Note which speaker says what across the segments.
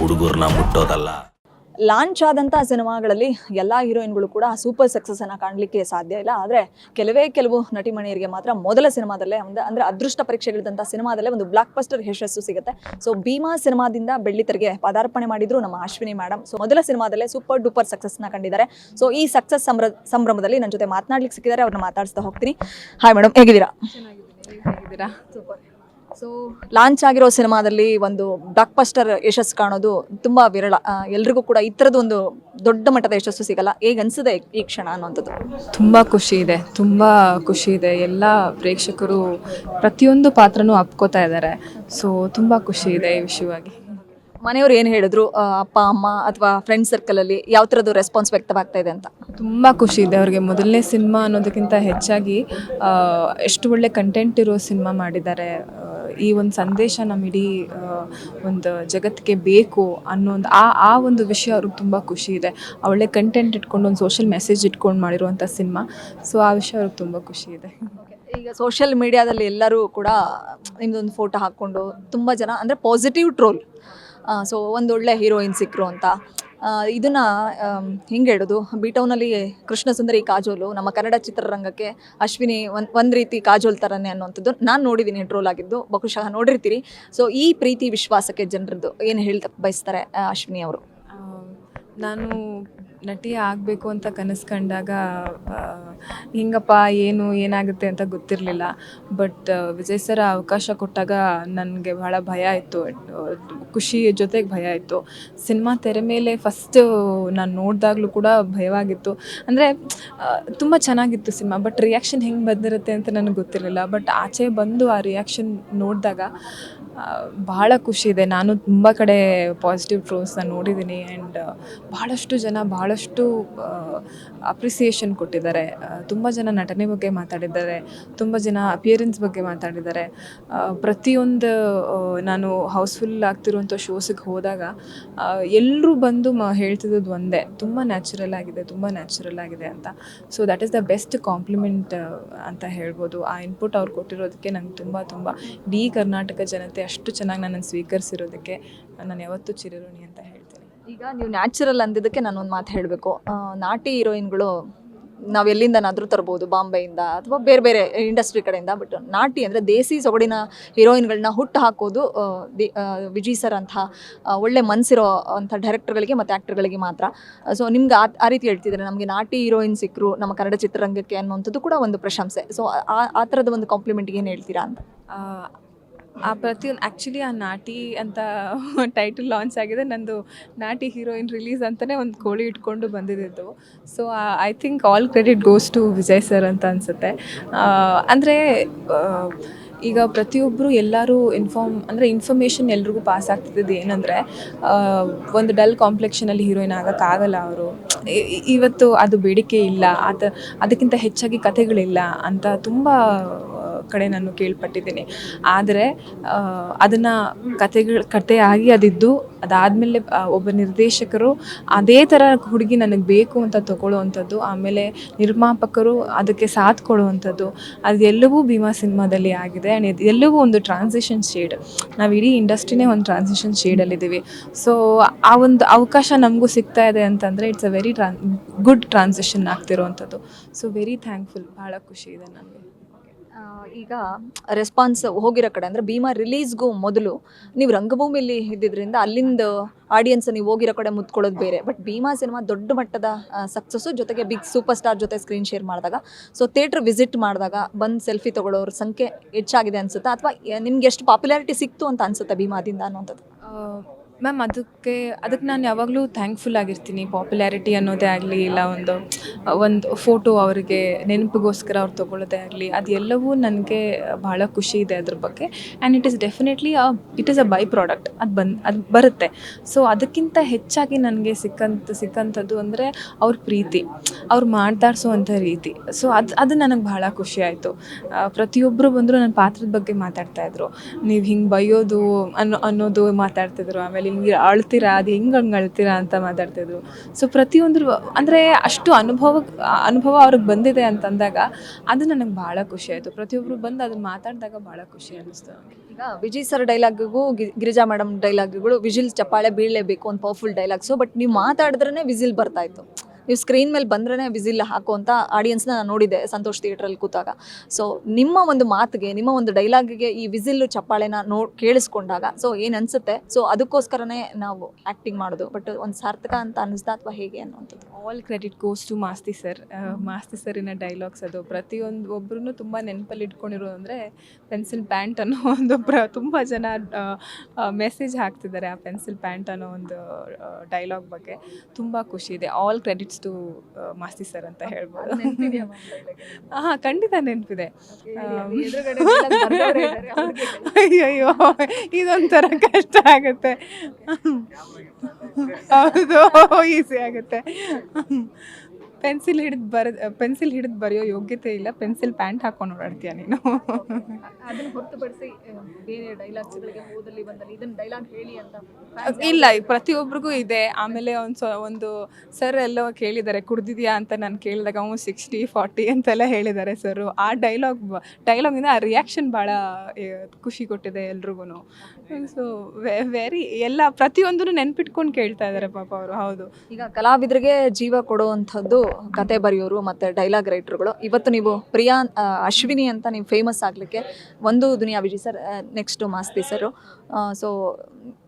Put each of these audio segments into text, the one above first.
Speaker 1: ಆಚೆ ಬಂದು ಹುಡುಗರ್ನ ಮುಟ್ಟೋದಲ್ಲ.
Speaker 2: ಲಾಂಚ್ ಆದಂಥ ಸಿನಿಮಾಗಳಲ್ಲಿ ಎಲ್ಲ ಹೀರೋಯಿನ್ಗಳು ಕೂಡ ಸೂಪರ್ ಸಕ್ಸಸ್ ಅನ್ನ ಕಾಣಲಿಕ್ಕೆ ಸಾಧ್ಯ ಇಲ್ಲ. ಆದರೆ ಕೆಲವೇ ಕೆಲವು ನಟಿಮಣಿಯರಿಗೆ ಮಾತ್ರ ಮೊದಲ ಸಿನಿಮಾದಲ್ಲೇ ಒಂದು ಅಂದ್ರೆ ಅದೃಷ್ಟ ಪರೀಕ್ಷೆಗಳಿದ್ದಂಥ ಸಿನಿಮಾದಲ್ಲೇ ಒಂದು ಬ್ಲಾಕ್ ಬಸ್ಟರ್ ಯಶಸ್ಸು ಸಿಗುತ್ತೆ. ಸೊ ಭೀಮಾ ಸಿನಿಮಾದಿಂದ ಬೆಳ್ಳಿತೆರೆಗೆ ಪದಾರ್ಪಣೆ ಮಾಡಿದ್ರು ನಮ್ಮ ಅಶ್ವಿನಿ ಮೇಡಮ್ ಸೊ ಮೊದಲ ಸಿನಿಮಾದಲ್ಲೇ ಸೂಪರ್ ಡೂಪರ್ ಸಕ್ಸಸ್ನ ಕಂಡಿದ್ದಾರೆ. ಸೊ ಈ ಸಕ್ಸಸ್ ಸಂಭ್ರ ಸಂಭ್ರಮದಲ್ಲಿ ನನ್ನ ಜೊತೆ ಮಾತನಾಡ್ಲಿಕ್ಕೆ ಸಿಕ್ಕಿದ್ದಾರೆ. ಅವ್ರನ್ನ ಮಾತಾಡಿಸ್ತಾ ಹೋಗ್ತೀನಿ. ಹಾಯ್ ಮೇಡಮ್ ಹೇಗಿದ್ದೀರಾ?
Speaker 3: ಹೇಗಿದ್ದೀರಾ?
Speaker 2: ಸೊ ಲಾಂಚ್ ಆಗಿರೋ ಸಿನಿಮಾದಲ್ಲಿ ಒಂದು ಬ್ಲಾಕ್ ಬಸ್ಟರ್ ಯಶಸ್ಸು ಕಾಣೋದು ತುಂಬ ವಿರಳ. ಎಲ್ರಿಗೂ ಕೂಡ ಈ ಥರದ್ದು ಒಂದು ದೊಡ್ಡ ಮಟ್ಟದ ಯಶಸ್ಸು ಸಿಗಲ್ಲ. ಹೇಗೆ ಅನಿಸಿದೆ ಈ ಕ್ಷಣ ಅನ್ನೋಂಥದ್ದು
Speaker 3: ತುಂಬ ಖುಷಿ ಇದೆ. ತುಂಬ ಖುಷಿ ಇದೆ. ಎಲ್ಲ ಪ್ರೇಕ್ಷಕರು ಪ್ರತಿಯೊಂದು ಪಾತ್ರನೂ ಅಪ್ಕೋತಾ ಇದ್ದಾರೆ. ಸೊ ತುಂಬ ಖುಷಿ ಇದೆ ಈ ವಿಷಯವಾಗಿ.
Speaker 2: ಮನೆಯವ್ರು ಏನು ಹೇಳಿದ್ರು? ಅಪ್ಪ ಅಮ್ಮ ಅಥವಾ ಫ್ರೆಂಡ್ ಸರ್ಕಲಲ್ಲಿ ಯಾವ ಥರದ್ದು ರೆಸ್ಪಾನ್ಸ್ ವ್ಯಕ್ತವಾಗ್ತಾ ಇದೆ ಅಂತ?
Speaker 3: ತುಂಬ ಖುಷಿ ಇದೆ ಅವ್ರಿಗೆ. ಮೊದಲನೇ ಸಿನಿಮಾ ಅನ್ನೋದಕ್ಕಿಂತ ಹೆಚ್ಚಾಗಿ ಎಷ್ಟು ಒಳ್ಳೆ ಕಂಟೆಂಟ್ ಇರೋ ಸಿನಿಮಾ ಮಾಡಿದ್ದಾರೆ. ಈ ಒಂದು ಸಂದೇಶ ನಮ್ಮ ಇಡೀ ಒಂದು ಜಗತ್ತಿಗೆ ಬೇಕು ಅನ್ನೋ ಒಂದು, ಆ ಆ ಒಂದು ವಿಷಯ ಅವ್ರಿಗೆ ತುಂಬ ಖುಷಿ ಇದೆ. ಒಳ್ಳೆ ಕಂಟೆಂಟ್ ಇಟ್ಕೊಂಡು, ಒಂದು ಸೋಷಿಯಲ್ ಮೆಸೇಜ್ ಇಟ್ಕೊಂಡು ಮಾಡಿರುವಂಥ ಸಿನಿಮಾ. ಸೊ ಆ ವಿಷಯ ಅವ್ರಿಗೆ ತುಂಬ ಖುಷಿ ಇದೆ.
Speaker 2: ಈಗ ಸೋಷಿಯಲ್ ಮೀಡಿಯಾದಲ್ಲಿ ಎಲ್ಲರೂ ಕೂಡ ನಿಮ್ದೊಂದು ಫೋಟೋ ಹಾಕ್ಕೊಂಡು ತುಂಬ ಜನ, ಅಂದರೆ ಪಾಸಿಟಿವ್ ಟ್ರೋಲ್ ಸೊ ಒಳ್ಳೆ ಹೀರೋಯಿನ್ ಸಿಕ್ಕರು ಅಂತ. ಇದನ್ನ ಹಿಂಗೆ ಹೇಳೋದು? ಬಿ ಟೌನಲ್ಲಿ ಕೃಷ್ಣ ಸುಂದರಿ ಕಾಜೋಲು, ನಮ್ಮ ಕನ್ನಡ ಚಿತ್ರರಂಗಕ್ಕೆ ಅಶ್ವಿನಿ ಒಂದು ಒಂದು ರೀತಿ ಕಾಜೋಲ್ ಥರನೇ ಅನ್ನುವಂಥದ್ದು ನಾನು ನೋಡಿದ್ದೀನಿ ಟ್ರೋಲ್ ಆಗಿದ್ದು, ಬಹುಶಃ ನೋಡಿರ್ತೀರಿ. ಸೊ ಈ ಪ್ರೀತಿ ವಿಶ್ವಾಸಕ್ಕೆ ಜನರದ್ದು ಏನು ಹೇಳ್ತಾ ಬಯಸ್ತಾರೆ ಅಶ್ವಿನಿ ಅವರು?
Speaker 3: ನಾನು ನಟಿ ಆಗಬೇಕು ಅಂತ ಕನಸು ಕಂಡಾಗ ಹಿಂಗಪ್ಪ, ಏನು, ಏನಾಗುತ್ತೆ ಅಂತ ಗೊತ್ತಿರಲಿಲ್ಲ. ಬಟ್ ವಿಜಯ್ ಸರ್ ಅವಕಾಶ ಕೊಟ್ಟಾಗ ನನಗೆ ಬಹಳ ಭಯ ಇತ್ತು ಖುಷಿ ಜೊತೆಗೆ ಭಯ ಇತ್ತು ಸಿನಿಮಾ ತೆರೆ ಮೇಲೆ ಫಸ್ಟು ನಾನು ನೋಡಿದಾಗಲೂ ಕೂಡ ಭಯವಾಗಿತ್ತು. ಅಂದರೆ ತುಂಬ ಚೆನ್ನಾಗಿತ್ತು ಸಿನಿಮಾ. ಬಟ್, ರಿಯಾಕ್ಷನ್ ಹೆಂಗೆ ಬಂದಿರುತ್ತೆ ಅಂತ ನನಗೆ ಗೊತ್ತಿರಲಿಲ್ಲ. ಬಟ್, ಆಚೆ ಬಂದು ಆ ರಿಯಾಕ್ಷನ್ ನೋಡಿದಾಗ ಭಾಳ ಖುಷಿ ಇದೆ. ನಾನು ತುಂಬ ಕಡೆ ಪಾಸಿಟಿವ್ ಟ್ರೋಲ್ಸ್ನ ನೋಡಿದ್ದೀನಿ ಆ್ಯಂಡ್ ಭಾಳಷ್ಟು ಜನ ಭಾಳಷ್ಟು ಅಪ್ರಿಸಿಯೇಷನ್ ಕೊಟ್ಟಿದ್ದಾರೆ. ತುಂಬ ಜನ ನಟನೆ ಬಗ್ಗೆ ಮಾತಾಡಿದ್ದಾರೆ. ತುಂಬ ಜನ ಅಪಿಯರೆನ್ಸ್ ಬಗ್ಗೆ ಮಾತಾಡಿದ್ದಾರೆ. ಪ್ರತಿಯೊಂದು ನಾನು ಹೌಸ್ಫುಲ್ ಆಗ್ತಿರುವಂಥ ಶೋಸಿಗೆ ಹೋದಾಗ ಎಲ್ಲರೂ ಬಂದು ಮ ಹೇಳ್ತಿದ್ದದ್ದು ಒಂದೇ. ತುಂಬ ನ್ಯಾಚುರಲ್ ಆಗಿದೆ, ತುಂಬ ನ್ಯಾಚುರಲ್ ಆಗಿದೆ ಅಂತ. So that is the best compliment ಅಂತ ಹೇಳ್ಬೋದು. ಆ ಇನ್ಪುಟ್ ಅವ್ರು ಕೊಟ್ಟಿರೋದಕ್ಕೆ ನಂಗೆ ತುಂಬ ತುಂಬ. ಇಡೀ ಕರ್ನಾಟಕ ಜನತೆ ಅಷ್ಟು ಚೆನ್ನಾಗಿ ನನ್ನನ್ನು ಸ್ವೀಕರಿಸಿರೋದಕ್ಕೆ ನಾನು ಯಾವತ್ತೂ ಚಿರಋಣಿ ಅಂತ ಹೇಳ್ತೀನಿ.
Speaker 2: ಈಗ ನೀವು ನ್ಯಾಚುರಲ್ ಅಂದಿದ್ದಕ್ಕೆ ನಾನು ಒಂದು ಮಾತು ಹೇಳಬೇಕು. ನಾಟಿ ಹೀರೋಯಿನ್ಗಳು ನಾವು ಎಲ್ಲಿಂದನಾದರೂ ತರ್ಬೋದು ಬಾಂಬೆಯಿಂದ ಅಥವಾ ಬೇರೆ ಬೇರೆ ಇಂಡಸ್ಟ್ರಿ ಕಡೆಯಿಂದ ಬಟ್ ನಾಟಿ ಅಂದರೆ ದೇಸಿ ಸೊಗಡಿನ ಹೀರೋಯಿನ್ಗಳನ್ನ ಹುಟ್ಟು ಹಾಕೋದು ವಿಜಿ ದಿ- ವಿಜಯ್ ಸರ್ ಅಂಥ ಒಳ್ಳೆ ಮನಸ್ಸಿರೋ ಅಂಥ ಡೈರೆಕ್ಟರ್ಗಳಿಗೆ ಮತ್ತು ಆ್ಯಕ್ಟರ್ಗಳಿಗೆ ಮಾತ್ರ. ಸೊ ನಿಮ್ಗೆ ಆ ಆ ರೀತಿ ಹೇಳ್ತಿದ್ದಾರೆ ನಮಗೆ ನಾಟಿ ಹೀರೋಯಿನ್ ಸಿಕ್ಕರು ನಮ್ಮ ಕನ್ನಡ ಚಿತ್ರರಂಗಕ್ಕೆ ಅನ್ನುವಂಥದ್ದು ಕೂಡ ಒಂದು ಪ್ರಶಂಸೆ. ಸೊ ಆ ಆ ಥರದ ಒಂದು ಕಾಂಪ್ಲಿಮೆಂಟ್ಗೆ ಏನು ಹೇಳ್ತೀರಾ ಅಂತ?
Speaker 3: ಆ, ಪ್ರತಿಯೊಂದು ಆ್ಯಕ್ಚುಲಿ ಆ ನಾಟಿ ಅಂತ ಟೈಟಲ್ ಲಾಂಚ್ ಆಗಿದೆ. ನಂದು ನಾಟಿ ಹೀರೋಯಿನ್ ರಿಲೀಸ್ ಅಂತಲೇ ಒಂದು ಕೋಳಿ ಇಟ್ಕೊಂಡು ಬಂದಿದ್ದು so I think all credit goes to Vijay sir ಅಂತ ಅನಿಸುತ್ತೆ. ಅಂದರೆ ಈಗ ಪ್ರತಿಯೊಬ್ಬರು ಎಲ್ಲರೂ ಇನ್ಫಾರ್ಮ್ ಅಂದರೆ ಇನ್ಫಾರ್ಮೇಷನ್ ಎಲ್ರಿಗೂ ಪಾಸ್ ಆಗ್ತಿದ್ದು ಏನಂದರೆ ಒಂದು ಡಲ್ ಕಾಂಪ್ಲೆಕ್ಷನಲ್ಲಿ ಹೀರೋಯಿನ್ ಆಗೋಕ್ಕಾಗಲ್ಲ ಅವರು. ಇವತ್ತು ಅದು ಬೇಡಿಕೆ ಇಲ್ಲ. ಅದು ಅದಕ್ಕಿಂತ ಹೆಚ್ಚಾಗಿ ಕಥೆಗಳಿಲ್ಲ ಅಂತ ತುಂಬ ಕಡೆ ನಾನು ಕೇಳ್ಪಟ್ಟಿದ್ದೀನಿ. ಆದರೆ ಅದನ್ನು ಕತೆಗಳು, ಕತೆ ಆಗಿ ಅದಿದ್ದು, ಅದಾದಮೇಲೆ ಒಬ್ಬ ನಿರ್ದೇಶಕರು ಅದೇ ಥರ ಹುಡುಗಿ ನನಗೆ ಬೇಕು ಅಂತ ತಗೊಳ್ಳುವಂಥದ್ದು, ಆಮೇಲೆ ನಿರ್ಮಾಪಕರು ಅದಕ್ಕೆ ಸಾಥ್ ಕೊಡುವಂಥದ್ದು ಅದೆಲ್ಲವೂ ಭೀಮಾ ಸಿನಿಮಾದಲ್ಲಿ ಆಗಿದೆ. ಆ್ಯಂಡ್ ಇದು ಎಲ್ಲವೂ ಒಂದು ಟ್ರಾನ್ಸಿಷನ್ ಶೇಡ್ ನಾವು ಇಡೀ ಇಂಡಸ್ಟ್ರಿನೇ ಒಂದು ಟ್ರಾನ್ಸಿಷನ್ ಶೇಡಲ್ಲಿದ್ದೀವಿ ಸೊ ಆ ಒಂದು ಅವಕಾಶ ನಮಗೂ ಸಿಗ್ತಾ ಇದೆ ಅಂತಂದರೆ it's a very tran good transition ಆಗ್ತಿರೋವಂಥದ್ದು so very thankful ಭಾಳ ಖುಷಿ ಇದೆ ನನಗೆ.
Speaker 2: ಈಗ ರೆಸ್ಪಾನ್ಸ್ ಹೋಗಿರೋ ಕಡೆ ಅಂದರೆ ಭೀಮಾ ರಿಲೀಸ್ಗೂ ಮೊದಲು ನೀವು ರಂಗಭೂಮಿಯಲ್ಲಿ ಇದ್ದಿದ್ರಿಂದ ಅಲ್ಲಿಂದ ಆಡಿಯನ್ಸ್ ನೀವು ಹೋಗಿರೋ ಕಡೆ ಮುತ್ಕೊಳ್ಳೋದು ಬೇರೆ. ಬಟ್ ಭೀಮಾ ಸಿನಿಮಾ ದೊಡ್ಡ ಮಟ್ಟದ ಸಕ್ಸಸ್ಸು ಜೊತೆಗೆ ಬಿಗ್ ಸೂಪರ್ ಸ್ಟಾರ್ ಜೊತೆ ಸ್ಕ್ರೀನ್ ಶೇರ್ ಮಾಡಿದಾಗ. ಸೊ ಥಿಯೇಟ್ರ್ ವಿಸಿಟ್ ಮಾಡಿದಾಗ ಬಂದು ಸೆಲ್ಫಿ ತೊಗೊಳ್ಳೋರ ಸಂಖ್ಯೆ ಹೆಚ್ಚಾಗಿದೆ ಅನಿಸುತ್ತಾ? ಅಥವಾ ನಿಮ್ಗೆ ಎಷ್ಟು ಪಾಪ್ಯುಲಾರಿಟಿ ಸಿಕ್ತು ಅಂತ ಅನ್ಸುತ್ತೆ ಭೀಮಾದಿಂದ ಅನ್ನೋಂಥದ್ದು
Speaker 3: ಮ್ಯಾಮ್ ಅದಕ್ಕೆ ಅದಕ್ಕೆ ನಾನು ಯಾವಾಗಲೂ ಥ್ಯಾಂಕ್ಫುಲ್ ಆಗಿರ್ತೀನಿ. ಪಾಪ್ಯುಲಾರಿಟಿ ಅನ್ನೋದೇ ಆಗಲಿ, ಇಲ್ಲ ಒಂದು ಒಂದು ಫೋಟೋ ಅವರಿಗೆ ನೆನಪಿಗೋಸ್ಕರ ಅವ್ರು ತೊಗೊಳ್ಳೋದೇ ಆಗಲಿ ಅದೆಲ್ಲವೂ ನನಗೆ ಭಾಳ ಖುಷಿ ಇದೆ ಅದ್ರ ಬಗ್ಗೆ. And it is definitely it is a by product ಅದು ಬಂದು, ಅದು ಬರುತ್ತೆ. ಸೊ ಅದಕ್ಕಿಂತ ಹೆಚ್ಚಾಗಿ ನನಗೆ ಸಿಕ್ಕಂಥ ಸಿಕ್ಕಂಥದ್ದು ಅಂದರೆ ಅವ್ರ ಪ್ರೀತಿ. ಅವ್ರು ಮಾತಾಡ್ಸೋವಂಥ ರೀತಿ. ಸೊ ಅದು ಅದು ನನಗೆ ಭಾಳ ಖುಷಿ ಆಯಿತು. ಪ್ರತಿಯೊಬ್ಬರು ಬಂದರೂ ನನ್ನ ಪಾತ್ರದ ಬಗ್ಗೆ ಮಾತಾಡ್ತಾಯಿದ್ರು ನೀವು ಹಿಂಗೆ ಬೈಯೋದು ಅನ್ನೋ, ಅನ್ನೋದು ಮಾತಾಡ್ತಿದ್ರು. ಆಮೇಲೆ ಹಿಂಗೆ ಅಳ್ತೀರಾ, ಅದು ಹೆಂಗೆ ಹಂಗೆ ಅಳ್ತೀರಾ ಅಂತ ಮಾತಾಡ್ತಿದ್ರು. ಸೊ ಪ್ರತಿಯೊಂದ್ರ, ಅಂದರೆ ಅಷ್ಟು ಅನುಭವ ಅನುಭವ ಅವ್ರಿಗೆ ಬಂದಿದೆ ಅಂತಂದಾಗ ಅದು ನನಗೆ ಭಾಳ ಖುಷಿ ಆಯಿತು. ಪ್ರತಿಯೊಬ್ಬರು ಬಂದು ಅದನ್ನ ಮಾತಾಡಿದಾಗ ಭಾಳ ಖುಷಿ ಅನ್ನಿಸ್ತು
Speaker 2: ಈಗ ವಿಜಯ್ ಸರ್ ಡೈಲಾಗಿಗೂ ಗಿರಿಜಾ ಮೇಡಮ್ ಡೈಲಾಗ್ಗಳು ವಿಜಿಲ್ ಚಪ್ಪಾಳೆ ಬೀಳಲೇಬೇಕು ಒಂದು ಪವರ್ಫುಲ್ ಡೈಲಾಗ್ಸು ಬಟ್ ನೀವು ಮಾತಾಡಿದ್ರೇ ವಿಜಿಲ್ ಬರ್ತಾ ಇತ್ತು. ನೀವು ಸ್ಕ್ರೀನ್ ಮೇಲೆ ಬಂದ್ರೆ ವಿಸಿಲ್ ಅಂತ ಆಡಿಯನ್ಸ್ನ ನಾನು ನೋಡಿದೆ ಸಂತೋಷ್ ಥಿಯೇಟ್ರಲ್ಲಿ ಕೂತಾಗ. ಸೊ ನಿಮ್ಮ ಒಂದು ಮಾತಿಗೆ ನಿಮ್ಮ ಒಂದು ಡೈಲಾಗ್ಗೆ ಈ ವಿಸಿಲ್ ಚಪ್ಪಾಳೆನ ನೋ ಕೇಳಿಸ್ಕೊಂಡಾಗ ಸೊ ಏನು ಅನಿಸುತ್ತೆ? ಸೊ ಅದಕ್ಕೋಸ್ಕರನೇ ನಾವು ಆ್ಯಕ್ಟಿಂಗ್ ಮಾಡೋದು. ಬಟ್ ಒಂದು ಸಾರ್ಥಕ ಅಂತ ಅನ್ನಿಸ್ತಾ ಅಥವಾ ಹೇಗೆ ಅನ್ನುವಂಥದ್ದು?
Speaker 3: All credit goes to Masti sir Masti ಸರಿನ dialogues ಅದು. ಪ್ರತಿಯೊಂದು ಒಬ್ಬರೂ ತುಂಬ ನೆನಪಲ್ಲಿ ಇಟ್ಕೊಂಡಿರೋದು ಅಂದರೆ ಪೆನ್ಸಿಲ್ ಪ್ಯಾಂಟ್ ಅನ್ನೋ ಒಂದು ಪ್ರ ತುಂಬ ಜನ ಮೆಸೇಜ್ ಹಾಕ್ತಿದ್ದಾರೆ ಆ ಪೆನ್ಸಿಲ್ ಪ್ಯಾಂಟ್ ಅನ್ನೋ ಒಂದು ಡೈಲಾಗ್ ಬಗ್ಗೆ. ತುಂಬ ಖುಷಿ ಇದೆ. All credits to Masti sir ಅಂತ ಹೇಳ್ಬೋದು. ಹಾಂ ಖಂಡಿತ ನೆನಪಿದೆ. ಅಯ್ಯಯ್ಯೋ ಇದೊಂಥರ ಕಷ್ಟ ಆಗುತ್ತೆ. ಹೌದು ಈಸಿ ಆಗುತ್ತೆ. ಪೆನ್ಸಿಲ್ ಹಿಡಿದು ಬರ ಪೆನ್ಸಿಲ್ ಹಿಡಿದು ಬರೆಯೋ ಯೋಗ್ಯತೆ ಇಲ್ಲ. ಪೆನ್ಸಿಲ್ ಪ್ಯಾಂಟ್ ಹಾಕೊಂಡು ಓಡಾಡ್ತೀಯ ನೀನು.
Speaker 2: ಅದನ್ನ ಹೊರತುಪಡಿಸಿ ಬೇರೆ ಡೈಲಾಗ್ಸ್ಗಳಿಗೆ ಓದಲ್ಲಿ ಬಂದಲ್ಲಿ ಇದನ್ನ ಡೈಲಾಗ್ ಹೇಳಿ ಅಂತ
Speaker 3: ಇಲ್ಲ ಪ್ರತಿಯೊಬ್ಬರಿಗೂ ಇದೆ. ಆಮೇಲೆ ಒಂದು ಸ ಒಂದು ಸರ್ ಎಲ್ಲೋ ಕೇಳಿದ್ದಾರೆ ಕುಡ್ದಿದ್ಯಾ? ಅಂತ ನಾನು ಕೇಳಿದಾಗ ಅವನು ಸಿಕ್ಸ್ಟಿ ಫಾರ್ಟಿ ಅಂತೆಲ್ಲ ಹೇಳಿದ್ದಾರೆ ಸರು. ಆ ಡೈಲಾಗ್ ಡೈಲಾಗಿಂದ ಆ ರಿಯಾಕ್ಷನ್ ಭಾಳ ಖುಷಿ ಕೊಟ್ಟಿದೆ ಎಲ್ರಿಗೂ ಸೊ ವೆರಿ ಎಲ್ಲ ಪ್ರತಿಯೊಂದನ್ನು ನೆನ್ಪಿಟ್ಕೊಂಡು ಕೇಳ್ತಾ ಇದ್ದಾರೆ ಪಾಪ ಅವರು. ಹೌದು.
Speaker 2: ಈಗ ಕಲಾವಿದರಿಗೆ ಜೀವ ಕೊಡುವಂಥದ್ದು ಕತೆ ಬರೆಯೋರು ಮತ್ತು ಡೈಲಾಗ್ ರೈಟ್ರುಗಳು ಇವತ್ತು ನೀವು ಪ್ರಿಯಾ ಅಶ್ವಿನಿ ಅಂತ ನೀವು ಫೇಮಸ್ ಆಗಲಿಕ್ಕೆ ಒಂದು Duniya Vijay sir next Masti sir so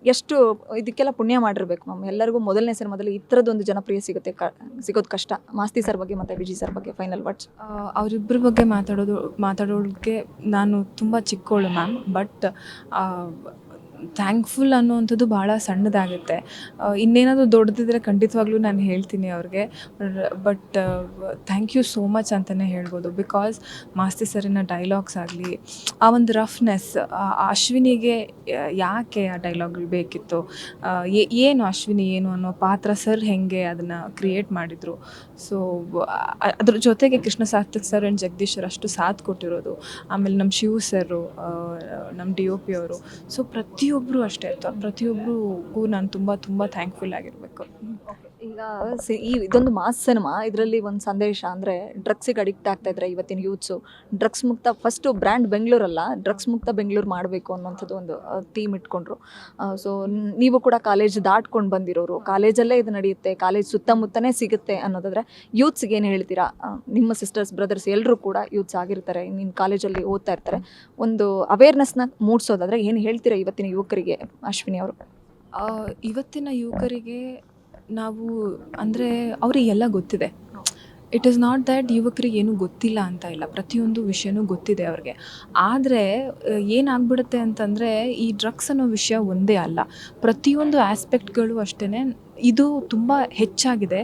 Speaker 2: ಎಷ್ಟು ಇದಕ್ಕೆಲ್ಲ ಪುಣ್ಯ ಮಾಡಿರ್ಬೇಕು ಮ್ಯಾಮ್ ಎಲ್ಲರಿಗೂ ಮೊದಲನೇ ಸಿನಿಮಾದಲ್ಲಿ ಈ ಥರದ್ದೊಂದು ಜನಪ್ರಿಯ ಸಿಗುತ್ತೆ ಕ, ಸಿಗೋದು ಕಷ್ಟ. ಮಾಸ್ತಿ ಸರ್ ಬಗ್ಗೆ ಮತ್ತು ವಿಜಯ್ ಸರ್ ಬಗ್ಗೆ ಫೈನಲ್ ವರ್ಡ್ಸ್
Speaker 3: ಅವರಿಬ್ಬರ ಬಗ್ಗೆ ಮಾತಾಡೋದು ಮಾತಾಡೋದಕ್ಕೆ ನಾನು ತುಂಬ ಚಿಕ್ಕವಳು ಮ್ಯಾಮ್ ಬಟ್ ಥ್ಯಾಂಕ್ಫುಲ್ ಅನ್ನುವಂಥದ್ದು ಭಾಳ ಸಣ್ಣದಾಗುತ್ತೆ. ಇನ್ನೇನಾದರೂ ದೊಡ್ಡದಿದ್ರೆ ಖಂಡಿತವಾಗ್ಲೂ ನಾನು ಹೇಳ್ತೀನಿ ಅವ್ರಿಗೆ. But thank you so much ಅಂತಲೇ ಹೇಳ್ಬೋದು. ಬಿಕಾಸ್ ಮಾಸ್ತಿ ಸರಿನ ಡೈಲಾಗ್ಸ್ ಆಗಲಿ, ಆ ಒಂದು ರಫ್ನೆಸ್ ಅಶ್ವಿನಿಗೆ ಯಾಕೆ ಆ ಡೈಲಾಗ್ ಬೇಕಿತ್ತು? ಏನು ಅಶ್ವಿನಿ ಏನು ಅನ್ನೋ ಪಾತ್ರ ಸರ್ ಹೆಂಗೆ ಅದನ್ನು ಕ್ರಿಯೇಟ್ ಮಾಡಿದರು? ಸೊ ಅದ್ರ ಜೊತೆಗೆ Krishna Sarthak sir and Jagadish sir ಅಷ್ಟು ಸಾಥ್ ಕೊಟ್ಟಿರೋದು. ಆಮೇಲೆ ನಮ್ಮ ಶಿವ ಸರ್ ನಮ್ಮ ಡಿ ಒ ಪಿ ಅವರು. ಸೊ ಪ್ರತಿಯೊಬ್ಬರು ಅಷ್ಟೇ ಪ್ರತಿಯೊಬ್ಬರಿಗೂ ನಾನು ತುಂಬ ತುಂಬ ಥ್ಯಾಂಕ್ಫುಲ್ ಆಗಿರಬೇಕು.
Speaker 2: ಈಗ ಈ ಇದೊಂದು ಮಾಸ್ ಸಿನಿಮಾ. ಇದರಲ್ಲಿ ಒಂದು ಸಂದೇಶ ಅಂದರೆ ಡ್ರಗ್ಸಿಗೆ ಅಡಿಕ್ಟ್ ಆಗ್ತಾ ಇದ್ರೆ ಇವತ್ತಿನ ಯೂತ್ಸು ಡ್ರಗ್ಸ್ ಮುಕ್ತ ಫಸ್ಟು ಬ್ರ್ಯಾಂಡ್ ಬೆಂಗಳೂರಲ್ಲ ಡ್ರಗ್ಸ್ ಮುಕ್ತ ಬೆಂಗಳೂರು ಮಾಡಬೇಕು ಅನ್ನೋಂಥದ್ದು ಒಂದು ಥೀಮ್ ಇಟ್ಕೊಂಡ್ರು. ಸೊ ನೀವು ಕೂಡ ಕಾಲೇಜ್ ದಾಟ್ಕೊಂಡು ಬಂದಿರೋರು ಕಾಲೇಜಲ್ಲೇ ಇದು ನಡೆಯುತ್ತೆ ಕಾಲೇಜ್ ಸುತ್ತಮುತ್ತನೇ ಸಿಗುತ್ತೆ ಅನ್ನೋದಾದರೆ ಯೂತ್ಸ್ಗೆ ಏನು ಹೇಳ್ತೀರಾ? ನಿಮ್ಮ ಸಿಸ್ಟರ್ಸ್ ಬ್ರದರ್ಸ್ ಎಲ್ಲರೂ ಕೂಡ ಯೂತ್ಸ್ ಆಗಿರ್ತಾರೆ ನಿಮ್ಮ ಕಾಲೇಜಲ್ಲಿ ಓದ್ತಾ ಇರ್ತಾರೆ. ಒಂದು ಅವೇರ್ನೆಸ್ನ ಮೂಡಿಸೋದಾದರೆ ಏನು ಹೇಳ್ತೀರಾ ಇವತ್ತಿನ ಯುವಕರಿಗೆ, ಅಶ್ವಿನಿ ಅವರು?
Speaker 3: ಇವತ್ತಿನ ಯುವಕರಿಗೆ ನಾವು ಅಂದರೆ ಅವರಿಗೆಲ್ಲ ಗೊತ್ತಿದೆ. ಇಟ್ ಈಸ್ ನಾಟ್ ದ್ಯಾಟ್ ಯುವಕರಿಗೆ ಏನೂ ಗೊತ್ತಿಲ್ಲ ಅಂತ ಇಲ್ಲ. ಪ್ರತಿಯೊಂದು ವಿಷಯನೂ ಗೊತ್ತಿದೆ ಅವ್ರಿಗೆ. ಆದರೆ ಏನಾಗ್ಬಿಡುತ್ತೆ ಅಂತಂದರೆ, ಈ ಡ್ರಗ್ಸ್ ಅನ್ನೋ ವಿಷಯ ಒಂದೇ ಅಲ್ಲ. ಪ್ರತಿಯೊಂದು ಆಸ್ಪೆಕ್ಟ್ಗಳು ಅಷ್ಟೇ ಇದು ತುಂಬ ಹೆಚ್ಚಾಗಿದೆ.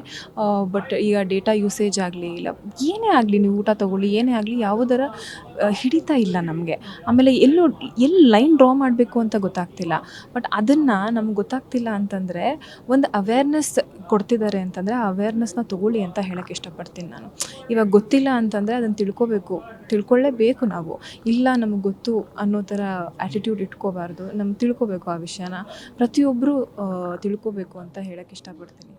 Speaker 3: ಬಟ್ ಈಗ ಡೇಟಾ ಯೂಸೇಜ್ ಆಗಲಿ, ಇಲ್ಲ, ಏನೇ ಆಗಲಿ, ನೀವು ಊಟ ತೊಗೊಳ್ಳಿ, ಏನೇ ಆಗಲಿ, ಯಾವುದರ ಹಿಡಿತಾ ಇಲ್ಲ ನಮಗೆ. ಆಮೇಲೆ ಎಲ್ಲೂ, ಎಲ್ಲಿ ಲೈನ್ ಡ್ರಾ ಮಾಡಬೇಕು ಅಂತ ಗೊತ್ತಾಗ್ತಿಲ್ಲ. ಬಟ್ ಅದನ್ನು ನಮ್ಗೆ ಗೊತ್ತಾಗ್ತಿಲ್ಲ ಅಂತಂದರೆ, ಒಂದು ಅವೇರ್ನೆಸ್ ಕೊಡ್ತಿದ್ದಾರೆ ಅಂತಂದರೆ ಆ ಅವೇರ್ನೆಸ್ನ ತೊಗೊಳ್ಳಿ ಅಂತ ಹೇಳೋಕ್ಕೆ ಇಷ್ಟಪಡ್ತೀನಿ ನಾನು. ಇವಾಗ ಗೊತ್ತಿಲ್ಲ ಅಂತಂದರೆ ಅದನ್ನು ತಿಳ್ಕೊಬೇಕು. ತಿಳ್ಕೊಳ್ಳೇಬೇಕು ನಾವು. ಇಲ್ಲ ನಮಗೆ ಗೊತ್ತು ಅನ್ನೋ ಥರ ಆ್ಯಟಿಟ್ಯೂಡ್ ಇಟ್ಕೋಬಾರ್ದು. ನಮ್ಗೆ ತಿಳ್ಕೊಬೇಕು ಆ ವಿಷಯನ. ಪ್ರತಿಯೊಬ್ಬರು ತಿಳ್ಕೊಬೇಕು ಅಂತ ಹೇಳೋಕ್ಕೆ ಇಷ್ಟಪಡ್ತೀನಿ.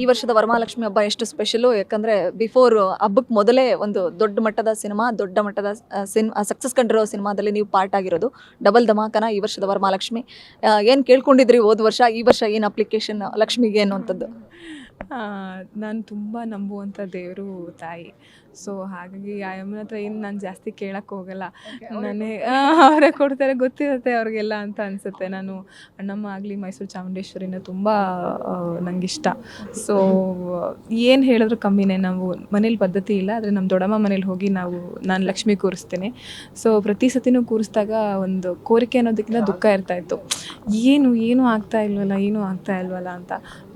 Speaker 2: ಈ ವರ್ಷದ ವರಮಹಾಲಕ್ಷ್ಮಿ ಹಬ್ಬ ಎಷ್ಟು ಸ್ಪೆಷಲು ಯಾಕಂದರೆ ಬಿಫೋರ್ ಹಬ್ಬಕ್ಕೆ ಮೊದಲೇ ಒಂದು ದೊಡ್ಡ ಮಟ್ಟದ ಸಿನಿಮಾ, ದೊಡ್ಡ ಮಟ್ಟದ ಸಿನ್ ಸಕ್ಸಸ್ ಕಂಡಿರೋ ಸಿನಿಮಾದಲ್ಲಿ ನೀವು ಪಾರ್ಟ್ ಆಗಿರೋದು. ಡಬಲ್ ಧಮಾಕನ ಈ ವರ್ಷದ ವರಮಹಾಲಕ್ಷ್ಮಿ. ಏನು ಕೇಳ್ಕೊಂಡಿದ್ರಿ ಹೋದ ವರ್ಷ? ಈ ವರ್ಷ ಏನು ಅಪ್ಲಿಕೇಶನ್ ಲಕ್ಷ್ಮಿಗೆ ಅನ್ನುವಂಥದ್ದು?
Speaker 3: ನಾನು ತುಂಬ ನಂಬುವಂಥ ದೇವರು ತಾಯಿ. ಸೊ ಹಾಗಾಗಿ ಆ ಅಮ್ಮನ ಹತ್ರ ಏನು ನಾನು ಜಾಸ್ತಿ ಕೇಳಕ್ಕೆ ಹೋಗಲ್ಲ. ನನಗೆ ಅವರೇ ಕೊಡ್ತಾರೆ. ಗೊತ್ತಿರುತ್ತೆ ಅವ್ರಿಗೆಲ್ಲ ಅಂತ ಅನಿಸುತ್ತೆ ನಾನು. ಅಣ್ಣಮ್ಮ ಆಗಲಿ ಮೈಸೂರು ಚಾಮುಂಡೇಶ್ವರಿನ ತುಂಬ ಇಷ್ಟ ಸೊ ಏನು ಹೇಳಿದ್ರು ಕಮ್ಮಿನೇ ನಾವು ಮನೇಲಿ ಪದ್ಧತಿ ಇಲ್ಲ ಆದರೆ ನಮ್ಮ ದೊಡ್ಡಮ್ಮ ಮನೇಲಿ ಹೋಗಿ ನಾವು ನಾನು ಲಕ್ಷ್ಮಿ ಕೂರಿಸ್ತೇನೆ. ಸೊ ಪ್ರತಿ ಸತಿನೂ ಕೂರಿಸಿದಾಗ ಒಂದು ಕೋರಿಕೆ ಅನ್ನೋದಕ್ಕಿಂತ ದುಃಖ ಇರ್ತಾ ಇತ್ತು. ಏನು ಏನು ಆಗ್ತಾ ಇಲ್ವಲ್ಲ ಏನು ಆಗ್ತಾ ಇಲ್ವಲ್ಲ ಅಂತ.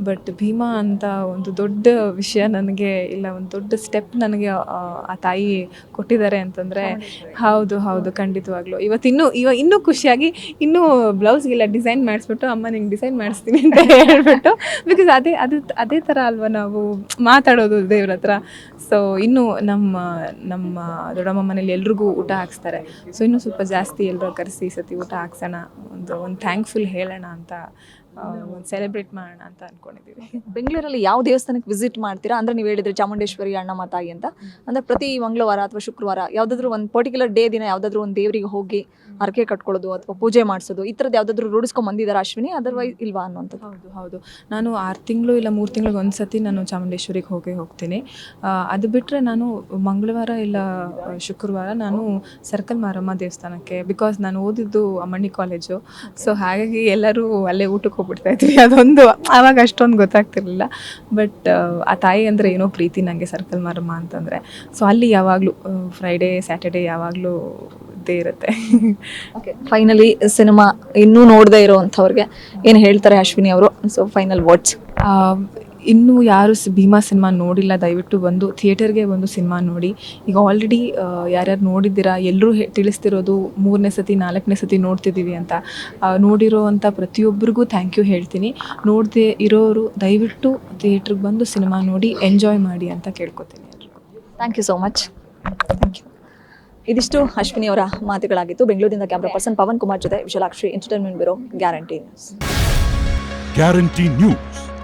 Speaker 3: ಬಟ್ ಭೀಮಾ ಅಂತ ಒಂದು ದೊಡ್ಡ ವಿಷಯ ನನಗೆ ಇಲ್ಲ ಒಂದು ದೊಡ್ಡ ಸ್ಟೆಪ್ ನನಗೆ ಆ, ತಾಯಿ ಕೊಟ್ಟಿದ್ದಾರೆ ಅಂತಂದರೆ ಹೌದು ಹೌದು ಖಂಡಿತವಾಗ್ಲೂ. ಇವತ್ತು ಇನ್ನೂ ಇವಾಗ ಇನ್ನೂ ಖುಷಿಯಾಗಿ ಇನ್ನೂ ಬ್ಲೌಸ್ಗೆಲ್ಲ ಡಿಸೈನ್ ಮಾಡಿಸ್ಬಿಟ್ಟು ಅಮ್ಮ ನಿಂಗೆ ಡಿಸೈನ್ ಮಾಡಿಸ್ತೀನಿ ಅಂತ ಹೇಳ್ಬಿಟ್ಟು ಬಿಕಾಸ್ ಅದೇ ಅದು ಅದೇ ಥರ ಅಲ್ವಾ ನಾವು ಮಾತಾಡೋದು ದೇವ್ರ ಹತ್ರ. ಸೊ ಇನ್ನೂ ನಮ್ಮ ನಮ್ಮ ದೊಡ್ಡಮ್ಮ ಮನೇಲಿ ಎಲ್ರಿಗೂ ಊಟ ಹಾಕ್ಸ್ತಾರೆ. ಸೊ ಇನ್ನೂ ಸ್ವಲ್ಪ ಜಾಸ್ತಿ ಎಲ್ಲರೂ ಕರೆಸಿ ಸತಿ ಊಟ ಹಾಕ್ಸೋಣ. ಒಂದು ಒಂದು ಥ್ಯಾಂಕ್ಫುಲ್ ಹೇಳೋಣ ಅಂತ ಒಂದು ಸೆಲೆಬ್ರೇಟ್ ಮಾಡೋಣ ಅಂತ ಅನ್ಕೊಂಡಿದ್ದೀವಿ
Speaker 2: ಬೆಂಗಳೂರಲ್ಲಿ ಯಾವ ದೇವಸ್ಥಾನಕ್ಕೆ ವಿಸಿಟ್ ಮಾಡ್ತೀರಾ? ಅಂದ್ರೆ ನೀವು ಹೇಳಿದ್ರೆ ಚಾಮುಂಡೇಶ್ವರಿ ಅಣ್ಣಮ್ಮ ತಾಯಿ ಅಂತ. ಅಂದ್ರೆ ಪ್ರತಿ ಮಂಗಳವಾರ ಅಥವಾ ಶುಕ್ರವಾರ ಯಾವ್ದಾದ್ರು ಒಂದು ಪರ್ಟಿಕ್ಯುಲರ್ ಡೇ ದಿನ ಯಾವ್ದಾದ್ರು ಒಂದು ದೇವರಿಗೆ ಹೋಗಿ ಹರಕೆ ಕಟ್ಕೊಳ್ಳೋದು ಅಥವಾ ಪೂಜೆ ಮಾಡಿಸೋದು ಈ ಥರದ್ದು ಯಾವ್ದಾದ್ರು ರೂಢಿಸ್ಕೊಂಡ್ ಬಂದಿದ್ದಾರೆ ಅಶ್ವಿನಿ? ಅದರ್ವೈಸ್ ಇಲ್ವಾ ಅನ್ನುವಂಥದ್ದು.
Speaker 3: ಹೌದು ಹೌದು. ನಾನು ಆರು ತಿಂಗಳು ಇಲ್ಲ ಮೂರು ತಿಂಗಳಿಗೆ ಒಂದು ಸತಿ ನಾನು ಚಾಮುಂಡೇಶ್ವರಿಗೆ ಹೋಗಿ ಹೋಗ್ತೀನಿ. ಅದು ಬಿಟ್ಟರೆ ನಾನು ಮಂಗಳವಾರ ಇಲ್ಲ ಶುಕ್ರವಾರ ನಾನು ಸರ್ಕಲ್ ಮಾರಮ್ಮ ದೇವಸ್ಥಾನಕ್ಕೆ ಬಿಕಾಸ್ ನಾನು ಓದಿದ್ದು ಅಮ್ಮಣ್ಣಿ ಕಾಲೇಜು ಸೊ ಹಾಗಾಗಿ ಎಲ್ಲರೂ ಅಲ್ಲೇ ಊಟಕ್ಕೆ ಹೋಗ್ಬಿಡ್ತಾ ಇದ್ವಿ. ಅದೊಂದು ಆವಾಗ ಅಷ್ಟೊಂದು ಗೊತ್ತಾಗ್ತಿರ್ಲಿಲ್ಲ. ಬಟ್ ಆ ತಾಯಿ ಅಂದರೆ ಏನೋ ಪ್ರೀತಿ ನನಗೆ ಸರ್ಕಲ್ ಮಾರಮ್ಮ ಅಂತಂದರೆ. ಸೊ ಅಲ್ಲಿ ಯಾವಾಗಲೂ ಫ್ರೈಡೇ ಸ್ಯಾಟರ್ಡೇ ಯಾವಾಗಲೂ ಇದ್ದೇ ಇರುತ್ತೆ.
Speaker 2: ಓಕೆ ಫೈನಲಿ ಸಿನಿಮಾ ಇನ್ನೂ ನೋಡದೇ ಇರೋವಂಥವ್ರಿಗೆ. ಏನು ಹೇಳ್ತಾರೆ ಅಶ್ವಿನಿ ಅವರು? ಸೊ ಫೈನಲ್ ವರ್ಡ್ಸ್
Speaker 3: ಆ, ಇನ್ನೂ ಯಾರು ಸ್- ಭೀಮಾ ಸಿನಿಮಾ ನೋಡಿಲ್ಲ ದಯವಿಟ್ಟು ಬಂದು ಥಿಯೇಟರ್ಗೆ ಬಂದು ಸಿನಿಮಾ ನೋಡಿ. ಈಗ ಆಲ್ರೆಡಿ ಯಾರ್ಯಾರು ನೋಡಿದ್ದೀರಾ ಎಲ್ಲರೂ ಹೇ ತಿಳಿಸ್ತಿರೋದು ಮೂರನೇ ಸತಿ ನಾಲ್ಕನೇ ಸತಿ ನೋಡ್ತಿದ್ದೀವಿ ಅಂತ. ನೋಡಿರೋವಂಥ ನೋಡಿರೋ ಅಂಥ ಪ್ರತಿಯೊಬ್ಬರಿಗೂ ಥ್ಯಾಂಕ್ ಯು ಹೇಳ್ತೀನಿ. ನೋಡದೆ ಇರೋರು ದಯವಿಟ್ಟು ಥಿಯೇಟ್ರಿಗೆ ಬಂದು ಸಿನಿಮಾ ನೋಡಿ ಎಂಜಾಯ್ ಮಾಡಿ ಅಂತ ಕೇಳ್ಕೊತೀನಿ
Speaker 2: thank you so much thank you ಇದಿಷ್ಟು ಅಶ್ವಿನಿ ಅವರ ಮಾತುಗಳಾಗಿತ್ತು. ಬೆಂಗಳೂರಿನಿಂದ ಕ್ಯಾಮ್ರಾ ಪರ್ಸನ್ ಪವನ್ ಕುಮಾರ್ ಜೊತೆ Vishalakshi entertainment bureau guarantee news
Speaker 4: guarantee news